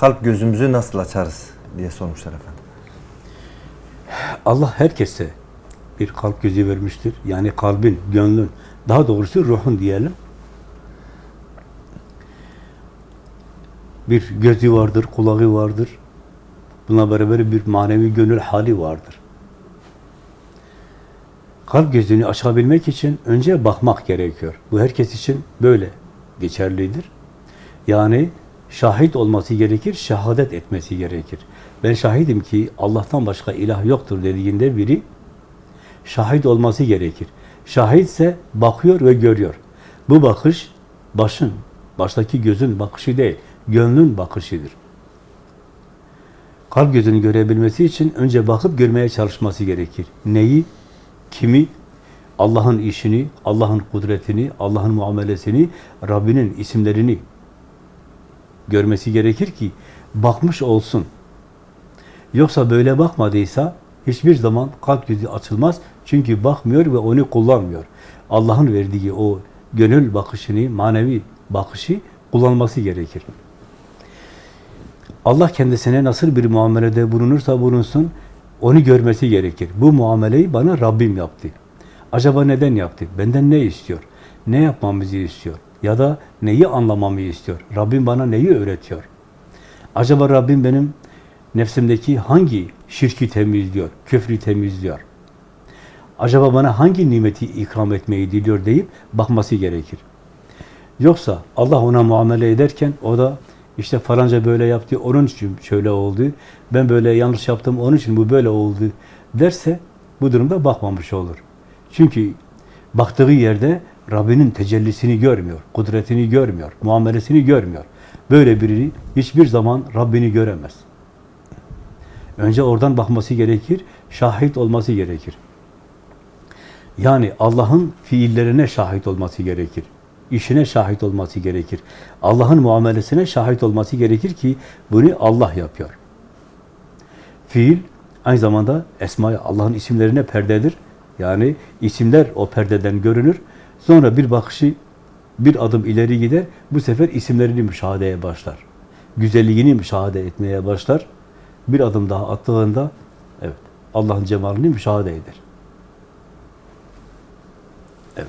kalp gözümüzü nasıl açarız diye sormuşlar efendim. Allah herkese bir kalp gözü vermiştir. Yani kalbin, gönlün, daha doğrusu ruhun diyelim. Bir gözü vardır, kulağı vardır. Buna beraber bir manevi gönül hali vardır. Kalp gözünü açabilmek için önce bakmak gerekiyor. Bu herkes için böyle geçerlidir. Yani şahit olması gerekir, şehadet etmesi gerekir. Ben şahidim ki Allah'tan başka ilah yoktur dediğinde biri şahit olması gerekir. Şahitse bakıyor ve görüyor. Bu bakış başın, baştaki gözün bakışı değil, gönlün bakışıdır. Kalp gözünü görebilmesi için önce bakıp görmeye çalışması gerekir. Neyi, kimi, Allah'ın işini, Allah'ın kudretini, Allah'ın muamelesini, Rabbinin isimlerini görmesi gerekir ki bakmış olsun. Yoksa böyle bakmadıysa hiçbir zaman kalp gözü açılmaz. Çünkü bakmıyor ve onu kullanmıyor. Allah'ın verdiği o gönül bakışını, manevi bakışı kullanması gerekir. Allah kendisine nasıl bir muamelede bulunursa bulunsun, onu görmesi gerekir. Bu muameleyi bana Rabbim yaptı. Acaba neden yaptı? Benden ne istiyor? Ne yapmamızı istiyor? Ya da neyi anlamamı istiyor? Rabbim bana neyi öğretiyor? Acaba Rabbim benim nefsimdeki hangi şirki temizliyor, küfrü temizliyor? Acaba bana hangi nimeti ikram etmeyi diliyor deyip bakması gerekir. Yoksa Allah ona muamele ederken o da işte falanca böyle yaptı, onun için şöyle oldu, ben böyle yanlış yaptım, onun için bu böyle oldu derse bu durumda bakmamış olur. Çünkü baktığı yerde Rabbinin tecellisini görmüyor, kudretini görmüyor, muamelesini görmüyor. Böyle biri hiçbir zaman Rabbini göremez. Önce oradan bakması gerekir, şahit olması gerekir. Yani Allah'ın fiillerine şahit olması gerekir. İşine şahit olması gerekir. Allah'ın muamelesine şahit olması gerekir ki bunu Allah yapıyor. Fiil aynı zamanda esma Allah'ın isimlerine perdedir. Yani isimler o perdeden görünür. Sonra bir bakışı bir adım ileri gider. Bu sefer isimlerini müşahedeye başlar. Güzelliğini müşahede etmeye başlar. Bir adım daha attığında evet Allah'ın cemalini müşahede eder. Evet.